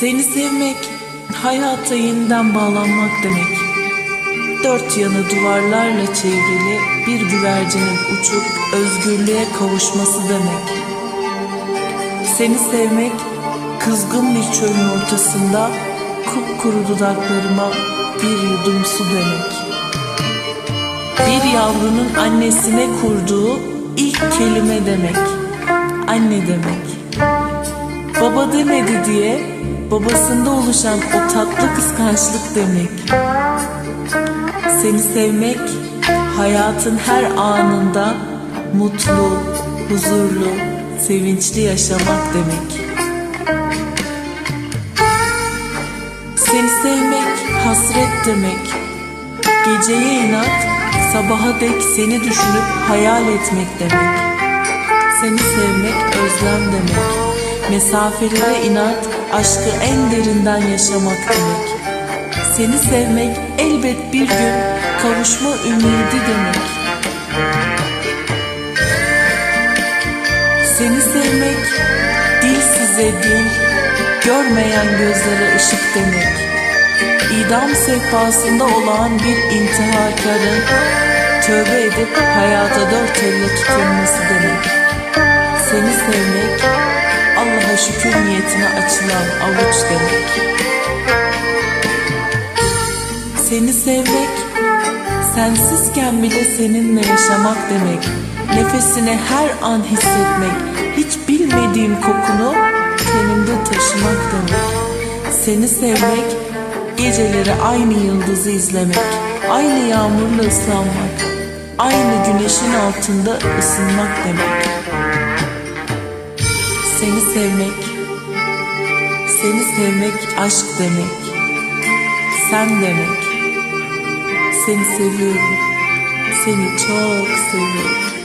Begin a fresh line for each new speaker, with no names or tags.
Seni sevmek, hayata yeniden bağlanmak demek. Dört yanı duvarlarla çevrili bir güvercinin uçup özgürlüğe kavuşması demek. Seni sevmek, kızgın bir çölün ortasında kupkuru dudaklarıma bir yudum su demek. Bir yavrunun annesine kurduğu ilk kelime demek. Anne demek. Baba demedi diye babasında oluşan o tatlı kıskançlık demek. Seni sevmek hayatın her anında mutlu, huzurlu, sevinçli yaşamak demek. Seni sevmek hasret demek. Geceye inat, sabaha dek seni düşünüp hayal etmek demek. Seni sevmek özlem demek. Mesafelere inat, aşkı en derinden yaşamak demek. Seni sevmek elbet bir gün kavuşma ümidi demek. Seni sevmek dil size dil, görmeyen gözlere ışık demek. İdam sehpasında olan bir intiharkarın tövbe edip hayata dört elle tutunması demek. Seni sevmek Şükür niyetine açılan avuç demek. Seni sevmek, sensizken bile seninle yaşamak demek. Nefesini her an hissetmek, hiç bilmediğim kokunu tenimde taşımak demek. Seni sevmek, geceleri aynı yıldızı izlemek, aynı yağmurla ıslanmak, aynı güneşin altında ısınmak demek. Seni sevmek, seni sevmek aşk demek. Sen demek. Seni seviyorum. Seni çok seviyorum.